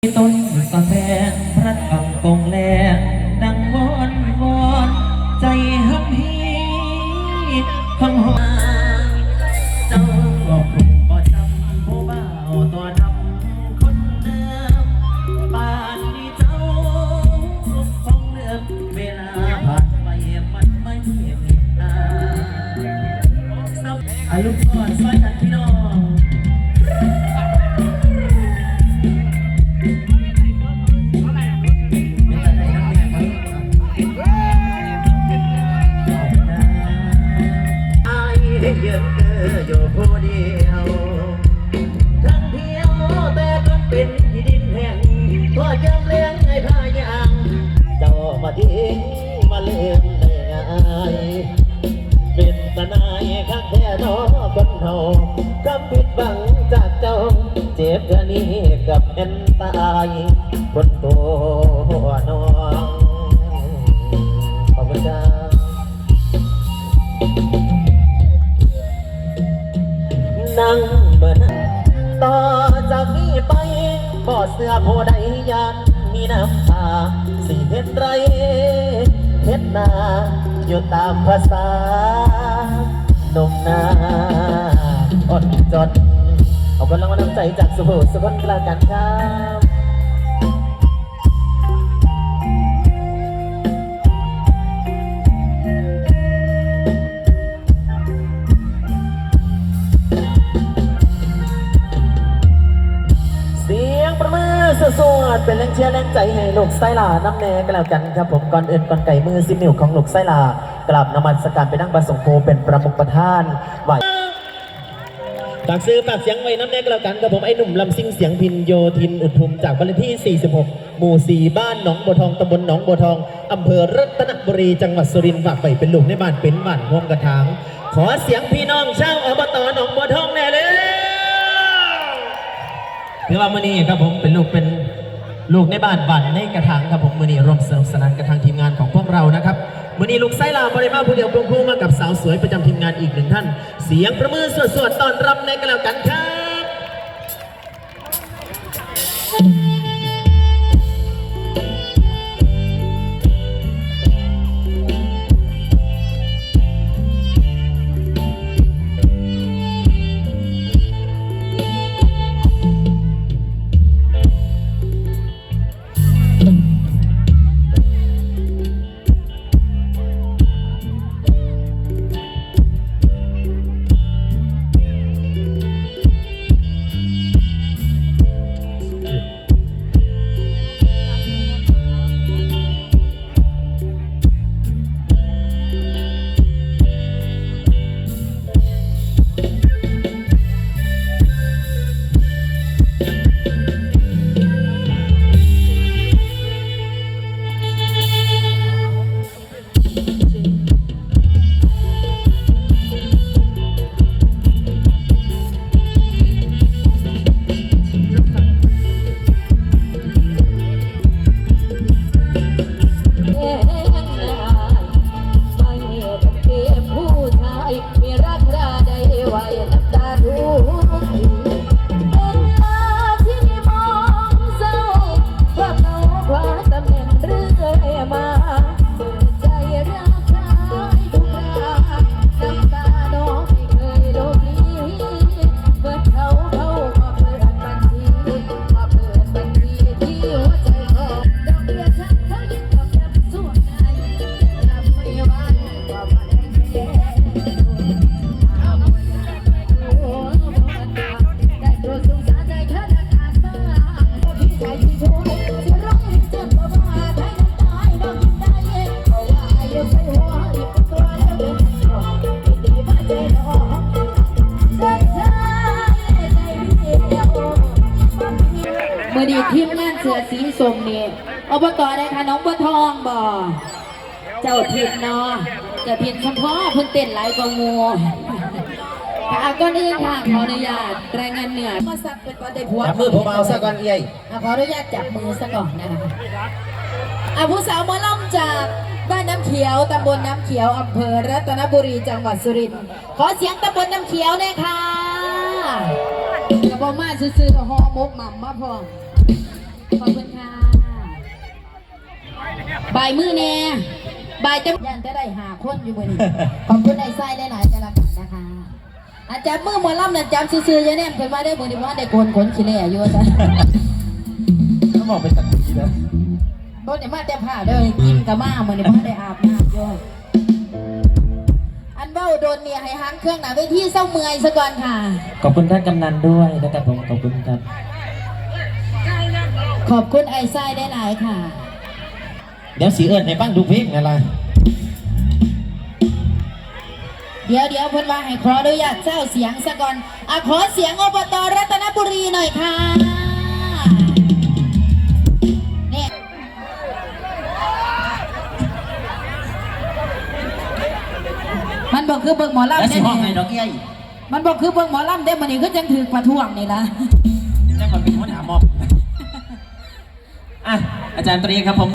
ต้นกาแฟพระกำกงแลดังวอนวอนใจหักฮีพังหอเจ้าบอกผมบ่จำผู้บ่าวตัวดำคนเดิมป่านนี้เจ้าคงเลือกเวลาผ่านไปมันไม่เห็นตาอายุก่อนซอยกันพี่น้ พอจำเลี้ยงไอ้พายางเจ้ามาทิ้งมาเลื่อนได้ง่ายเป็นตนายข้างแท้นอคนเฮาคำผิดบังจากเจ้า เจ็บเท่นี้กับเอ็นตายคนตัวน้องขอบคุณครับนั่งเบิ่นต่อจากนี้ไป บ่เสื้อผู้ใดยันมีน้ำตาสิเห็ดไรเห็ดนาอยู่ตามภาษาหนุ่มนาอดจดเอากำลังมาน้ำใจจากสุโขสุขนกลากันครับ สวดๆเป็นแรงเชียร์แรงใจให้ลูกไส้ลาน้ำแน่ก็แล้วกันครับผมก่อนอื่นก่อนไก่มือซิมิวของลูกไส้ลากลับนมัสการไปนั่งประสงค์โพเป็นประมุขประธานไหวฝากซื้อฝากเสียงไว้น้ำแน่ก็แล้วกันครับผมไอ้หนุ่มลำซิ่งเสียงพินโยทินอุทุมจากบ้านที่ 46 หมู่ 4 บ้านหนองบัวทองตำบลหนองบัวทองอำเภอรัตนบุรีจังหวัดสุรินทร์ฝากไปเป็นลูกในบ้านเป็นบ้านห่วมกระถาง ขอเสียงพี่น้องชาวอบตหนองบัวทองแน่เลยถือว่ามื่อนี้ครับผมเป็นลูกเป็น ลูกในบ้านบันในกระถางครับผมมือนี้ร่วมสนุกสนานกับทางทีมงานของพวกเรานะครับมือนี้ลูกไส้ลาบริมาผู้เดียวพงพวงมากับสาวสวยประจำทีมงานอีกหนึ่งท่าน เสียงประมือสวดๆตอนรับในกันแล้วกันครับ มาใจน้องเมื่อดีทีมงานเสือสีส้มนี่อบตได้ค่ะน้องบัวทองบ่เจ้าทินเนาะเจ้าทินเฉพาะเพิ่นเต้นหลายกว่าหมูค่ะก่อนอื่นค่ะขออนุญาตรายงานเหนื่อยมาสักเป็นประเด็นหัวจับมือผมเอาซะก่อนเอ้ยอะขออนุญาตจับมือซะก่อนนะคะอะผู้สาวหมอล่ำจาก บ้านน้ำเขียวตำบลน้ำเขียวอำเภอรัตนบุรีจังหวัดสุรินทร์ขอเสียงตำบลน้ำเขียวหน่อค่ะกระบอกมาซื้อๆห่อมกหม่ำมาพอขอบคุณค่ะบ่ายมือแน่บ่ายจะยันจะได้หาคนอยู่บนนี้ขอบคุณไอ้ไส้ได้หลายจะรับนะคะอาจารย์มือหมอลำนะจำซื่อๆยายแนมเพิ่นมาได้บุญดีเว่าได้โกนขนขี้เหร่อยู่จ้ะต้องบอกเป็นตักทีนะ บนนี้มาแต่ผ้าเด้อกินกับมาเหมือนนี้มาได้อาบน้ำอยู่อันเบ้าโดนเนี่ยให้หางเครื่องหนาเวทีเศร้าเมื่อยซะก่อนค่ะ ขอบคุณท่านกำนันด้วยนะครับผมขอบคุณครับ ขอบคุณไอ้ไส้ได้หลายๆค่ะ เดี๋ยวสีเอิญในบ้างดูเพลงอะไรเดี๋ยวเดี๋ยวเพิ่นว่าให้ขออนุญาตเจ้าเสียงซะก่อนอะขอเสียงอบตรัตนบุรีหน่อยค่ะ บอกคือเบิ่งหมอลำแล้วสิเด้ห้องไงนี่ดอกเอี้ยมันบอกคือเบิ่งหมอลำเด้มันนี่คือจังถือประท้วงนี่ล่ะนั่นมันเป็นหัวหน้ามอบอะอาจารย์ตรีครับผม